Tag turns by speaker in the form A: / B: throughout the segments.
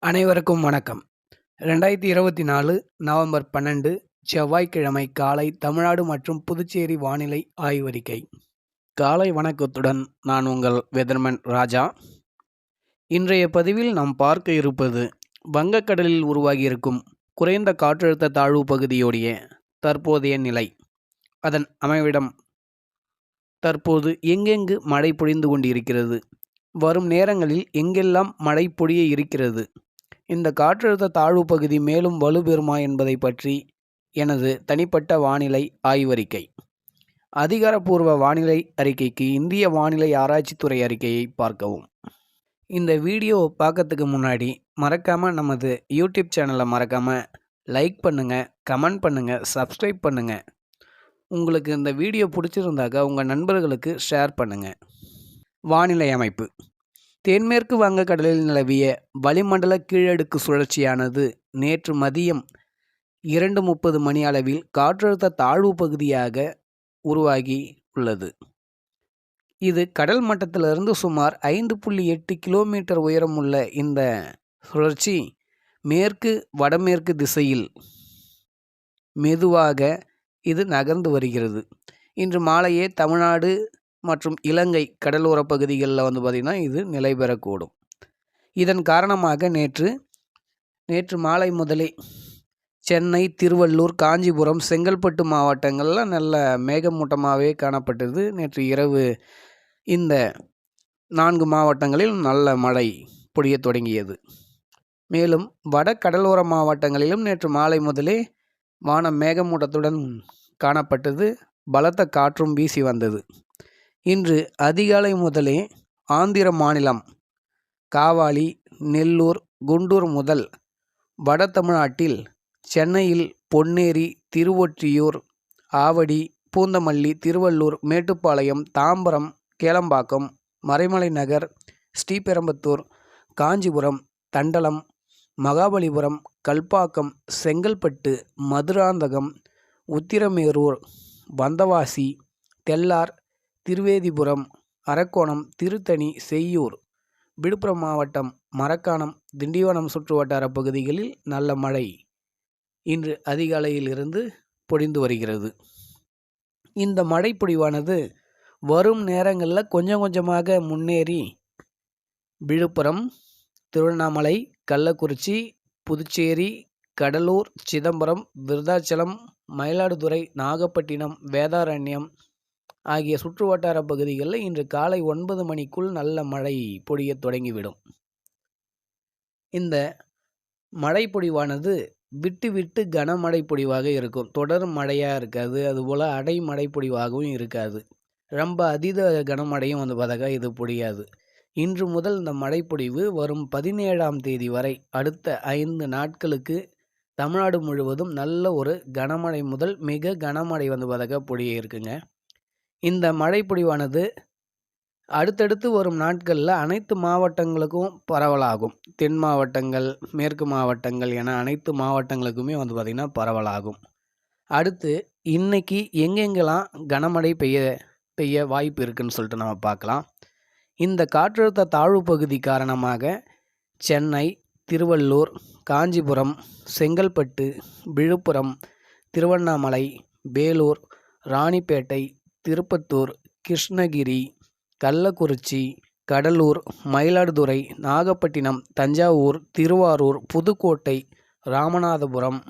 A: அனைவருக்கும் வணக்கம். ரெண்டாயிரத்தி இருபத்தி நாலு நவம்பர் பன்னெண்டு செவ்வாய்க்கிழமை காலை தமிழ்நாடு மற்றும் புதுச்சேரி வானிலை ஆய்வறிக்கை. காலை வணக்கத்துடன் நான் உங்கள் வெதர்மன் ராஜா. இன்றைய பதிவில் நாம் பார்க்க இருப்பது வங்கக்கடலில் உருவாகியிருக்கும் குறைந்த காற்றழுத்த தாழ்வு பகுதியோடைய தற்போதைய நிலை. அதன் அமைவிடம் தற்போது எங்கெங்கு மழை பொழிந்து கொண்டிருக்கிறது? வரும் நேரங்களில் எங்கெல்லாம் மழை பொழிய இருக்கிறது? இந்த காற்றழுத்த தாழ்வு பகுதி மேலும் வலுப்பெறுமா என்பதை பற்றி எனது தனிப்பட்ட வானிலை ஆய்வறிக்கை. அதிகாரப்பூர்வ வானிலை அறிக்கைக்கு இந்திய வானிலை ஆராய்ச்சித்துறை அறிக்கையை பார்க்கவும். இந்த வீடியோ பார்க்கறதுக்கு முன்னாடி மறக்காமல் நமது யூடியூப் சேனலை மறக்காமல் லைக் பண்ணுங்கள் கமெண்ட் பண்ணுங்கள் சப்ஸ்கிரைப் பண்ணுங்கள் உங்களுக்கு இந்த வீடியோ பிடிச்சிருந்தாக்கா உங்கள் நண்பர்களுக்கு ஷேர் பண்ணுங்கள் வானிலை அமைப்பு. தென்மேற்கு வங்கக்கடலில் நிலவிய வளிமண்டல கீழடுக்கு சுழற்சியானது நேற்று மதியம் இரண்டு முப்பது மணி அளவில் காற்றழுத்த தாழ்வு பகுதியாக உருவாகி உள்ளது. இது கடல் மட்டத்திலிருந்து சுமார் ஐந்து புள்ளி எட்டு கிலோமீட்டர் உயரமுள்ள இந்த சுழற்சி மேற்கு வடமேற்கு திசையில் மெதுவாக இது நகர்ந்து வருகிறது. இன்று மாலையே தமிழ்நாடு மற்றும் இலங்கை கடலோர பகுதிகளில் வந்து பார்த்திங்கன்னா இது நிலை பெறக்கூடும். இதன் காரணமாக நேற்று நேற்று மாலை முதலே சென்னை திருவள்ளூர் காஞ்சிபுரம் செங்கல்பட்டு மாவட்டங்களில் நல்ல மேகமூட்டமாகவே காணப்பட்டது. நேற்று இரவு இந்த நான்கு மாவட்டங்களில் நல்ல மழை பொழிய தொடங்கியது. மேலும் வட கடலோர மாவட்டங்களிலும் நேற்று மாலை முதலே வானம் மேகமூட்டத்துடன் காணப்பட்டது. பலத்த காற்றும் வீசி வந்தது. இன்று அதிகாலை முதலே ஆந்திர மாநிலம் காவாலி நெல்லூர் குண்டூர் முதல் வட தமிழ்நாட்டில் சென்னையில் பொன்னேரி திருவொற்றியூர் ஆவடி பூந்தமல்லி திருவள்ளூர் மேட்டுப்பாளையம் தாம்பரம் கேளம்பாக்கம் மறைமலை நகர் ஸ்ரீபெரும்பத்தூர் காஞ்சிபுரம் தண்டலம் மகாபலிபுரம் கல்பாக்கம் செங்கல்பட்டு மதுராந்தகம் உத்திரமேரூர் வந்தவாசி தெல்லார் திருவேதிபுரம் அரக்கோணம் திருத்தணி செய்யூர் விழுப்புரம் மாவட்டம் மரக்காணம் திண்டிவனம் சுற்றுவட்டார பகுதிகளில் நல்ல மழை இன்று அதிகாலையிலிருந்து பொழிந்து வருகிறது. இந்த மழைப்பொழிவானது வரும் நேரங்களில் கொஞ்சம் கொஞ்சமாக முன்னேறி விழுப்புரம் திருவண்ணாமலை கள்ளக்குறிச்சி புதுச்சேரி கடலூர் சிதம்பரம் விருதாச்சலம் மயிலாடுதுறை நாகப்பட்டினம் வேதாரண்யம் ஆகிய சுற்றுவட்டார பகுதிகளில் இன்று காலை ஒன்பது மணிக்குள் நல்ல மழை பொடிய தொடங்கிவிடும். இந்த மழை பொழிவானது விட்டு விட்டு கனமழை பொழிவாக இருக்கும். தொடர் மழையாக இருக்காது. அதுபோல் அடைமழை பொழிவாகவும் இருக்காது. ரொம்ப அதீத கனமழையும் வந்து பார்த்தாக்கா இது பொழியாது. இன்று முதல் இந்த மழைப்பொழிவு வரும் பதினேழாம் தேதி வரை அடுத்த ஐந்து நாட்களுக்கு தமிழ்நாடு முழுவதும் நல்ல ஒரு கனமழை முதல் மிக கனமழை வந்து பார்த்தாக்கா பொழிய இருக்குங்க. இந்த மழைப்பொழிவானது அடுத்தடுத்து வரும் நாட்களில் அனைத்து மாவட்டங்களுக்கும் பரவலாகும். தென் மாவட்டங்கள் மேற்கு மாவட்டங்கள் என அனைத்து மாவட்டங்களுக்குமே வந்து பார்த்திங்கன்னா பரவலாகும். அடுத்து இன்னைக்கு எங்கெங்கெல்லாம் கனமழை பெய்ய பெய்ய வாய்ப்பு இருக்குன்னு சொல்லிட்டு நம்ம பார்க்கலாம். இந்த காற்றழுத்த தாழ்வு பகுதி காரணமாக சென்னை திருவள்ளூர் காஞ்சிபுரம் செங்கல்பட்டு விழுப்புரம் திருவண்ணாமலை வேலூர் ராணிப்பேட்டை திருப்பத்தூர் கிருஷ்ணகிரி கள்ளக்குறிச்சி கடலூர் மயிலாடுதுறை நாகப்பட்டினம் தஞ்சாவூர் திருவாரூர் புதுக்கோட்டை ராமநாதபுரம்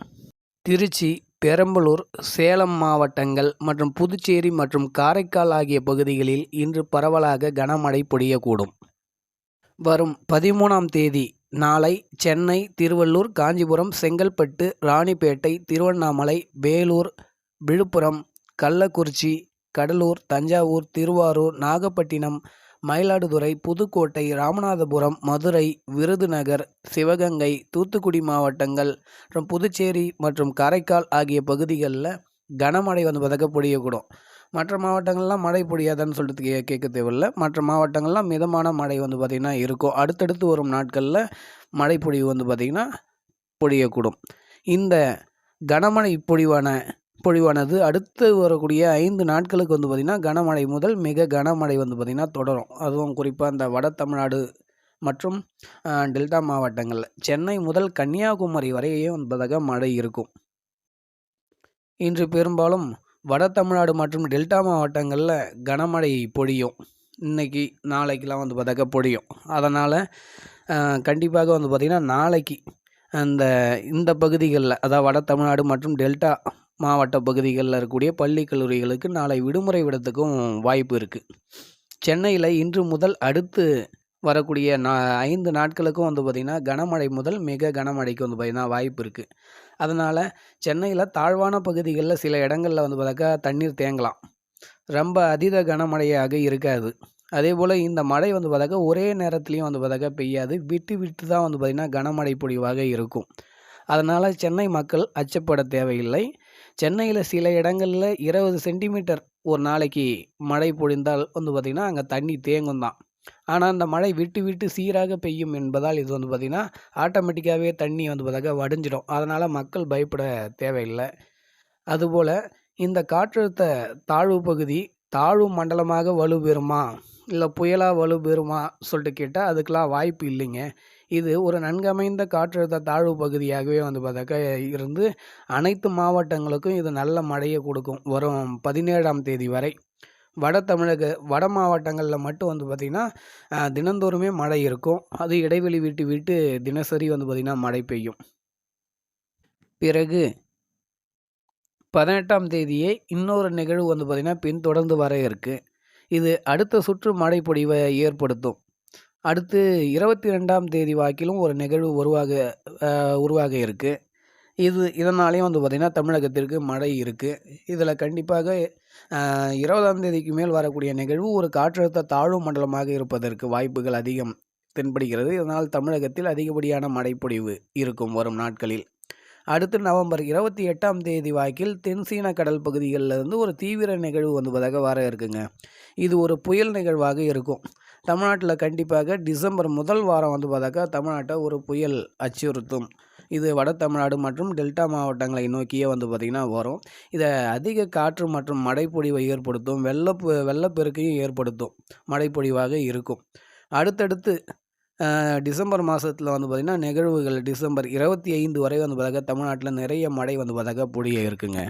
A: திருச்சி பெரம்பலூர் சேலம் மாவட்டங்கள் மற்றும் புதுச்சேரி மற்றும் காரைக்கால் ஆகிய பகுதிகளில் இன்று பரவலாக கனமழை பொழியக்கூடும். வரும் பதிமூணாம் தேதி நாளை சென்னை திருவள்ளூர் காஞ்சிபுரம் செங்கல்பட்டு ராணிப்பேட்டை திருவண்ணாமலை வேலூர் விழுப்புரம் கள்ளக்குறிச்சி கடலூர் தஞ்சாவூர் திருவாரூர் நாகப்பட்டினம் மயிலாடுதுறை புதுக்கோட்டை ராமநாதபுரம் மதுரை விருதுநகர் சிவகங்கை தூத்துக்குடி மாவட்டங்கள் மற்றும் புதுச்சேரி மற்றும் காரைக்கால் ஆகிய பகுதிகளில் கனமழை வந்து பதக்க பொழியக்கூடும் மற்ற மாவட்டங்கள்லாம் மழை பொழியாதான்னு சொல்லிட்டு கே கேட்க தேவையில்ல. மற்ற மாவட்டங்கள்லாம் மிதமான மழை வந்து பார்த்திங்கன்னா இருக்கும். அடுத்தடுத்து வரும் நாட்களில் மழை பொழிவு வந்து பார்த்திங்கன்னா பொழியக்கூடும். இந்த கனமழை பொழிவான பொழிவானது. அடுத்து வரக்கூடிய ஐந்து நாட்களுக்கு வந்து பார்த்திங்கன்னா கனமழை முதல் மிக கனமழை வந்து பார்த்திங்கன்னா தொடரும். அதுவும் குறிப்பாக இந்த வட தமிழ்நாடு மற்றும் டெல்டா மாவட்டங்களில். சென்னை முதல் கன்னியாகுமரி வரையே என்பதாக மழை இருக்கும். இன்று பெரும்பாலும் வட தமிழ்நாடு மற்றும் டெல்டா மாவட்டங்களில் கனமழை பொழியும். இன்னைக்கு நாளைக்கெலாம் வந்து பார்த்தாக்க பொழியும். அதனால் கண்டிப்பாக வந்து பார்த்திங்கன்னா நாளைக்கு அந்த இந்த பகுதிகளில் அதாவது வட தமிழ்நாடு மற்றும் டெல்டா மாவட்ட பகுதிகளில் இருக்கக்கூடிய பள்ளி கல்லூரிகளுக்கு நாளை விடுமுறை விடத்துக்கும் வாய்ப்பு இருக்குது சென்னையில் இன்று முதல் அடுத்து வரக்கூடிய நா ஐந்து நாட்களுக்கும் வந்து பார்த்திங்கன்னா கனமழை முதல் மிக கனமழைக்கு வந்து பார்த்திங்கன்னா வாய்ப்பு இருக்குது அதனால் சென்னையில் தாழ்வான பகுதிகளில் சில இடங்களில் வந்து பார்த்தாக்கா தண்ணீர் தேங்கலாம். ரொம்ப அதீத கனமழையாக இருக்காது. அதே போல் இந்த மழை வந்து பார்த்தாக்கா ஒரே நேரத்துலையும் வந்து பார்த்தாக்கா பெய்யாது. விட்டு விட்டு தான் வந்து பார்த்திங்கன்னா கனமழை பொழிவாக இருக்கும். அதனால் சென்னை மக்கள் அச்சப்பட தேவையில்லை. சென்னையில் சில இடங்களில் இருபது சென்டிமீட்டர் ஒரு நாளைக்கு மழை பொழிந்தால் வந்து பார்த்திங்கன்னா அங்கே தண்ணி தேங்கும் தான். ஆனால் அந்த மழை விட்டு விட்டு சீராக பெய்யும் என்பதால் இது வந்து பார்த்திங்கன்னா ஆட்டோமேட்டிக்காகவே தண்ணி வந்து பார்த்தாக்கா வடிஞ்சிடும். அதனால் மக்கள் பயப்பட தேவையில்லை. அதுபோல் இந்த காற்றழுத்த தாழ்வு பகுதி தாழ்வு மண்டலமாக வலுப்பெறுமா? இல்லை புயலாக வலுப்பெறுமா சொல்லிட்டு கேட்டால் அதுக்கெலாம் வாய்ப்பு இல்லைங்க. இது ஒரு நன்கமைந்த காற்றழுத்த தாழ்வு பகுதியாகவே வந்து பார்த்தாக்கா இருந்து அனைத்து மாவட்டங்களுக்கும் இது நல்ல மழையை கொடுக்கும். வரும் பதினேழாம் தேதி வரை வட தமிழக வட மாவட்டங்களில் மட்டும் வந்து பார்த்திங்கன்னா தினந்தோறுமே மழை இருக்கும். அது இடைவெளி விட்டு விட்டு தினசரி வந்து பார்த்திங்கன்னா மழை பெய்யும். பிறகு பதினெட்டாம் தேதியே இன்னொரு நிகழ்வு வந்து பார்த்திங்கன்னா பின்தொடர்ந்து வர இருக்குது இது அடுத்த சுற்று மழை பொழிவை ஏற்படுத்தும். அடுத்து இருபத்தி ரெண்டாம் தேதி வாக்கிலும் ஒரு நிகழ்வு உருவாக உருவாக இருக்குது இது இதனாலேயும் வந்து பார்த்திங்கன்னா தமிழகத்திற்கு மழை இருக்குது இதில் கண்டிப்பாக இருபதாம் தேதிக்கு மேல் வரக்கூடிய நிகழ்வு ஒரு காற்றழுத்த தாழ்வு மண்டலமாக இருப்பதற்கு வாய்ப்புகள் அதிகம் தென்படுகிறது. இதனால் தமிழகத்தில் அதிகப்படியான மழைப்பொழிவு இருக்கும் வரும் நாட்களில். அடுத்து நவம்பர் இருபத்தி எட்டாம் தேதி வாக்கில் தென்சீன கடல் பகுதிகளில் இருந்து ஒரு தீவிர நிகழ்வு வந்துவதாக வர இருக்குங்க. இது ஒரு புயல் நிகழ்வாக இருக்கும். தமிழ்நாட்டில் கண்டிப்பாக டிசம்பர் முதல் வாரம் வந்து பார்த்தாக்கா தமிழ்நாட்டை ஒரு புயல் அச்சுறுத்தும். இது வட தமிழ்நாடு மற்றும் டெல்டா மாவட்டங்களை நோக்கியே வந்து பார்த்திங்கன்னா வரும். இதை அதிக காற்று மற்றும் மழைப்பொழிவை ஏற்படுத்தும் வெள்ளப்பு வெள்ளப்பெருக்கையும் ஏற்படுத்தும் மழைப்பொழிவாக இருக்கும். அடுத்தடுத்து டிசம்பர் மாதத்தில் வந்து பார்த்திங்கன்னா நிகழ்வுகள் டிசம்பர் இருபத்தி ஐந்து வரை வந்து பார்த்தாக்கா தமிழ்நாட்டில் நிறைய மழை வந்து பார்த்தாக்கா பொழிய இருக்குங்க.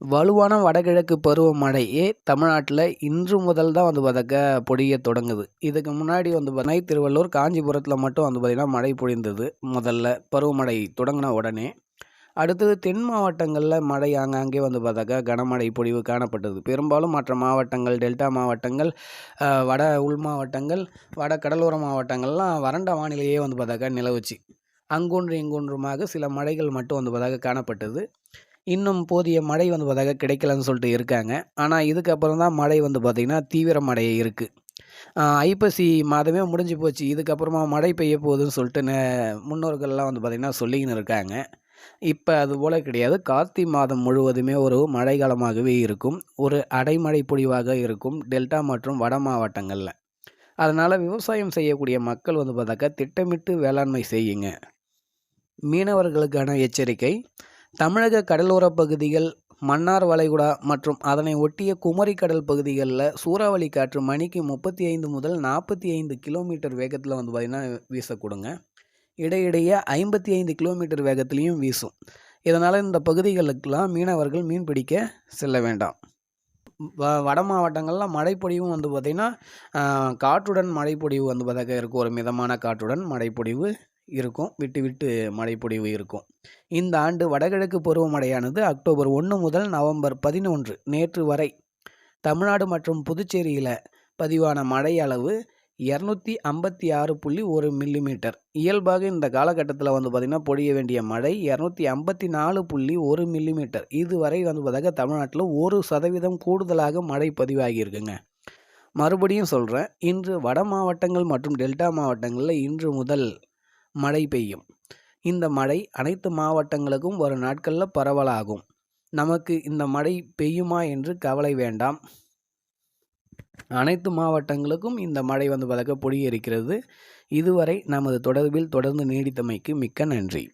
A: வலுவான வடகிழக்கு பருவமழையே தமிழ்நாட்டில் இன்று முதல் தான் வந்து பதக்க பொடிய தொடங்குது. இதுக்கு முன்னாடி வந்து பார்த்தீங்கன்னா திருவள்ளூர் காஞ்சிபுரத்தில் மட்டும் வந்து பார்த்திங்கன்னா மழை பொழிந்தது முதல்ல. பருவமழை தொடங்கின உடனே. அடுத்தது தென் மாவட்டங்களில் மழை ஆங்காங்கே வந்து பார்த்தாக்கா கனமழை பொழிவு காணப்பட்டது. பெரும்பாலும் மற்ற மாவட்டங்கள் டெல்டா மாவட்டங்கள் வட உள் மாவட்டங்கள் வட கடலோர மாவட்டங்கள்லாம் வறண்ட வானிலையே வந்து பார்த்தாக்கா நிலவுச்சு. அங்கொன்று இங்கொன்றுமாக சில மழைகள் மட்டும் வந்து பார்த்தாக்கா காணப்பட்டது. இன்னும் போதிய மழை வந்து பார்த்தாக்க கிடைக்கலன்னு சொல்லிட்டு இருக்காங்க. ஆனால் இதுக்கப்புறம் தான் மழை வந்து பார்த்திங்கன்னா தீவிர மழை இருக்குது ஐப்பசி மாதமே முடிஞ்சு போச்சு. இதுக்கப்புறமா மழை பெய்ய போகுதுன்னு சொல்லிட்டு முன்னோர்கள்லாம் வந்து பார்த்திங்கன்னா சொல்லிக்கின்னு இருக்காங்க. இப்போ அது போல் கிடையாது. கார்த்திகை மாதம் முழுவதுமே ஒரு மழை காலமாகவே இருக்கும். ஒரு அடைமழை பொழிவாக இருக்கும். டெல்டா மற்றும் வட மாவட்டங்களில். அதனால் விவசாயம் செய்யக்கூடிய மக்கள் வந்து பார்த்தாக்கா திட்டமிட்டு வேளாண்மை செய்யுங்க. மீனவர்களுக்கான எச்சரிக்கை. தமிழக கடலோர பகுதிகள் மன்னார் வளைகுடா மற்றும் அதனை ஒட்டிய குமரி கடல் பகுதிகளில் சூறாவளி காற்று மணிக்கு முப்பத்தி ஐந்து முதல் நாற்பத்தி ஐந்து கிலோமீட்டர் வேகத்தில் வந்து பார்த்திங்கன்னா வீசக்கூடுங்க. இடையிடையே ஐம்பத்தி ஐந்து கிலோமீட்டர் வேகத்திலையும் வீசும். இதனால் இந்த பகுதிகளுக்கெல்லாம் மீனவர்கள் மீன் பிடிக்க செல்ல வேண்டாம். வ வட மாவட்டங்களில் மழைப்பொழிவும் வந்து பார்த்திங்கன்னா காற்றுடன் மழைப்பொழிவு வந்து பார்த்தாக்க இருக்கும் ஒரு மிதமான காற்றுடன் மழைப்பொழிவு இருக்கும். விட்டு விட்டு மழைப்பொழிவு இருக்கும். இந்த ஆண்டு வடகிழக்கு பருவமழையானது அக்டோபர் ஒன்று முதல் நவம்பர் பதினொன்று நேற்று வரை தமிழ்நாடு மற்றும் புதுச்சேரியில் பதிவான மழை அளவு இரநூத்தி ஐம்பத்தி ஆறு புள்ளி ஒரு மில்லிமீட்டர். இயல்பாக இந்த காலகட்டத்தில் வந்து பார்த்திங்கன்னா பொழிய வேண்டிய மழை இரநூத்தி ஐம்பத்தி நாலு புள்ளி ஒரு மில்லிமீட்டர். இதுவரை வந்து பார்த்தாக்க தமிழ்நாட்டில் ஒரு சதவீதம் கூடுதலாக மழை பதிவாகியிருக்குங்க மறுபடியும் சொல்கிறேன் இன்று வட மாவட்டங்கள் மற்றும் டெல்டா மாவட்டங்களில் இன்று முதல் மழை பெய்யும். இந்த மழை அனைத்து மாவட்டங்களுக்கும் ஒரு நாட்களில் பரவலாகும். நமக்கு இந்த மழை பெய்யுமா என்று கவலை வேண்டாம். அனைத்து மாவட்டங்களுக்கும் இந்த மழை வந்து வழக்க பொடியிருக்கிறது இதுவரை நமது தொடர்பில் தொடர்ந்து நீடித்தமைக்கு மிக்க நன்றி.